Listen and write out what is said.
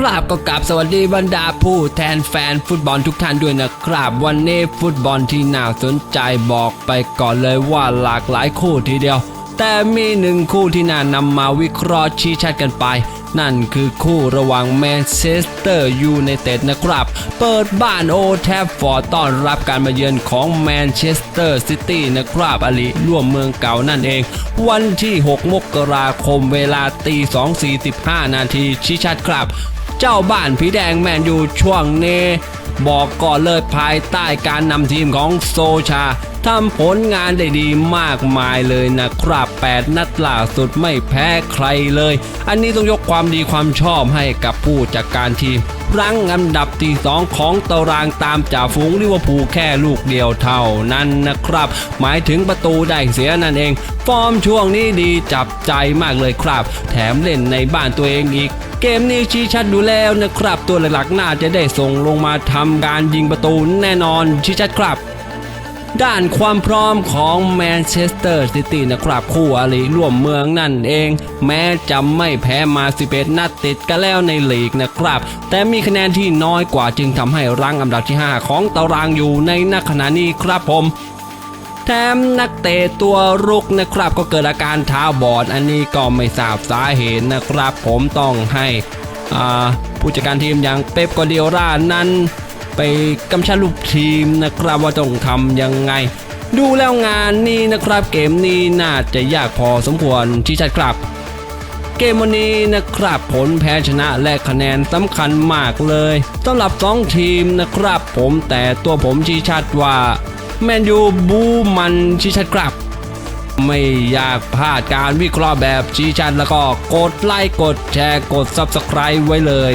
ครับก็กลับสวัสดีบรรดาผู้แทนแฟนฟุตบอลทุกท่านด้วยนะครับ วันนี้ฟุตบอลที่น่าสนใจบอกไปก่อนเลยว่าหลากหลายคู่ทีเดียว แต่มีหนึ่งคู่ที่น่านำมาวิเคราะห์ชี้ชัดกันไป นั่นคือคู่ระหว่างแมนเชสเตอร์ยูไนเต็ดนะครับ เปิดบ้านโอแทฟฟอร์ดต้อนรับการมาเยือนของแมนเชสเตอร์ซิตี้นะครับอลีร่วมเมืองเก่านั่นเอง วันที่ 6 มกราคมเวลาตี2.45 นาทีชี้ชัดครับ เจ้าบ้านผีแดงแมนยูช่วงเน บอกก่อนเลยภายใต้การนำทีมของโซชาทำผลงานได้ดีมากมายเลยนะครับ 8 นัดล่าสุดไม่แพ้ใครเลย อันนี้ต้องยกความดีความชอบให้กับผู้จัดการทีมรั้งอันดับที่ 2 ของตารางตามจ่าฝูงลิเวอร์พูลแค่ลูกเดียวเท่านั้นนะครับ หมายถึงประตูได้เสียนั่นเอง ฟอร์มช่วงนี้ดีจับใจมากเลยครับ แถมเล่นในบ้านตัวเองอีก เกมนี้ชี้ชัดดูแล้วนะครับ ตัวหลักๆน่าจะได้ส่งลงมาทำการยิงประตูแน่นอนชี้ชัดครับ ด้านความพร้อมของแมนเชสเตอร์ซิตี้นะครับคู่อริร่วมเมืองนั่นเอง แม้จะไม่แพ้มา 11 นัดติดกันแล้วในลีกนะครับ แต่มีคะแนนที่น้อยกว่าจึงทำให้รั้งอันดับที่ 5 ของตารางอยู่ในนักขณะนี้ครับผม แถมนักเตะตัวรุกนะครับก็เกิดอาการเท้าบอดอันนี้ก็ไม่ทราบสาเหตุนะครับ ผมต้องให้ผู้จัดการทีมอย่างเป๊ปกวาร์ดิโอล่านั้น ไปกำชับลูกทีมนะครับว่าต้องทำยังไง ดูแล้วงานนี้นะครับเกมนี้น่าจะยากพอสมควรที่ชัดครับเกมวันนี้นะครับผลแพ้ชนะและคะแนนสำคัญมากเลยสำหรับสองทีมนะครับผมแต่ตัวผมชี้ชัดว่า แมนยูบูมันชี้ชัดครับ ไม่อยากพลาดการวิเคราะห์แบบชี้ชัดแล้วก็กดไลค์กดแชร์กด Subscribe ไว้เลย